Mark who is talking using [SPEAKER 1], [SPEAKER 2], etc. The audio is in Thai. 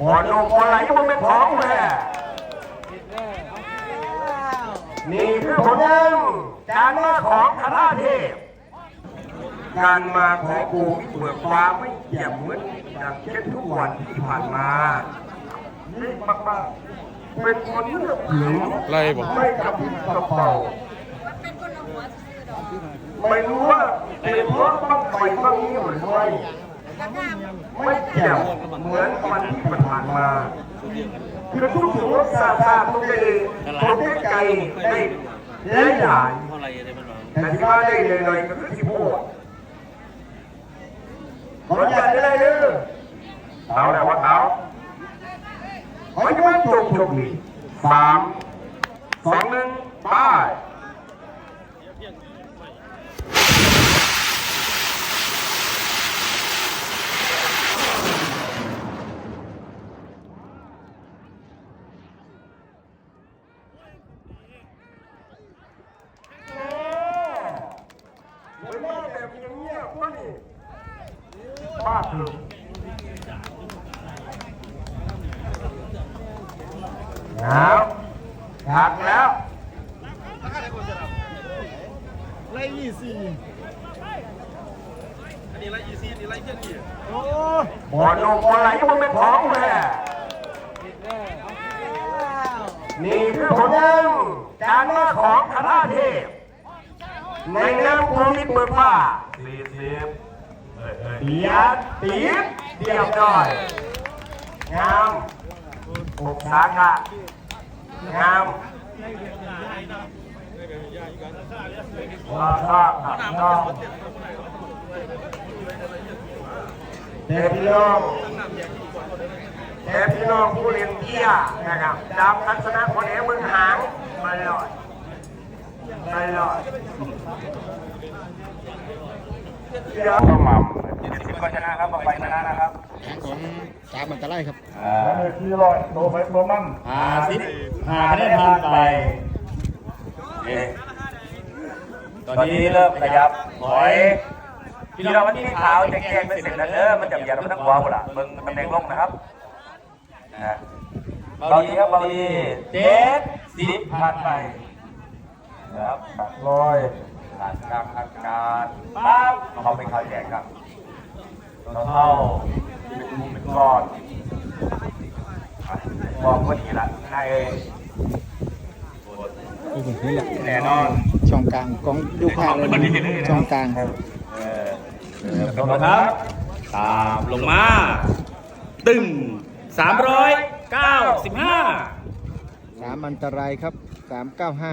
[SPEAKER 1] บอลลงบอลไหลมันเป็นของแม่นี่คือผลงานการมาของคาราเทพ การมาของกูเบิกฟ้าไม่เกี่ยมเหมือนอย่างเช่นทุกวันที่ผ่านมานี่มากๆเป็นคนเลือกผิว
[SPEAKER 2] ไล่บอก
[SPEAKER 1] ไม่กระพริบกระเป๋าไม่รู้ว่าเป็นเพราะบ้างไฟบ้างนี้หรือไม่ ไม่เกี่ยวเหมือนวันที่ผ่านมาคือทุกสิ่งทุกสาสาทุกอย่างผมได้ได้และใหญ่แต่ที่ว่าได้เลยเลยก็คือที่พูดขออนุญาตได้เลยเด้อเอาแล้วว่าเอาขอให้มันจบจบดีสามสองหนึ่งไป เแบบเงียบวะนี่บ้าถึงแล้วหักแล้ว
[SPEAKER 2] ไล่ยี่สี่อันนี้ไล่ยี่สี่อันนี้ไล่เจ็ดนี่โอ้
[SPEAKER 1] บอลลงบอลไหลมันเป็นของแม่นี่คือผลงานการมาของคาราเทพ ในนามภูมิเบิกฟ้าสี่สิบเดียดตีบเดียวด้อย งามอุกสาขะงามว่าข้าขับน้องเด็กพี่น้องเด็กพี่น้องผู้เรียนเที่ยนะครับดำทัศนะคนเอ๋มึงหางมาเลย ไปเลยเดี๋ยวก็หม่ำเจ็ดสิบก็ชนะครับมาไปชนะนะครับ
[SPEAKER 3] ทางของสามอันตรายครับ
[SPEAKER 1] อ่าที่ลอยโดไปโดมั่ง
[SPEAKER 3] ห้าสิบ
[SPEAKER 1] หาได้ผ่านไปตอนนี้เริ่มขยับถอยพี่น้องวันนี้ขาวจะแกงเป็นเสร็จแล้วเด้อมันจะอย่าต้องนักวาวล่ะเบิ่งตำแหน่งลงนะครับนะเบาดีครับเบาดีเจ็ดสิบผ่านไปนะ ครับตัดลอยผ่านกลางอากาศปั๊บเขาเป็นข่าวแจกครับเราเข้าเป็นมุมเป็นก้อนอะบอกว่าดีละนายเอ้ย
[SPEAKER 3] นี่นี่แหละ
[SPEAKER 1] แน่นอน
[SPEAKER 3] ช่องกลางของลูกค้าเลยนะช่องกลาง
[SPEAKER 1] เออเออขอบคุณครับ
[SPEAKER 2] ตามลงมา ตึงสามร้อยเก้าสิบห้า
[SPEAKER 3] สามอันตรายครับสามเก้าห้า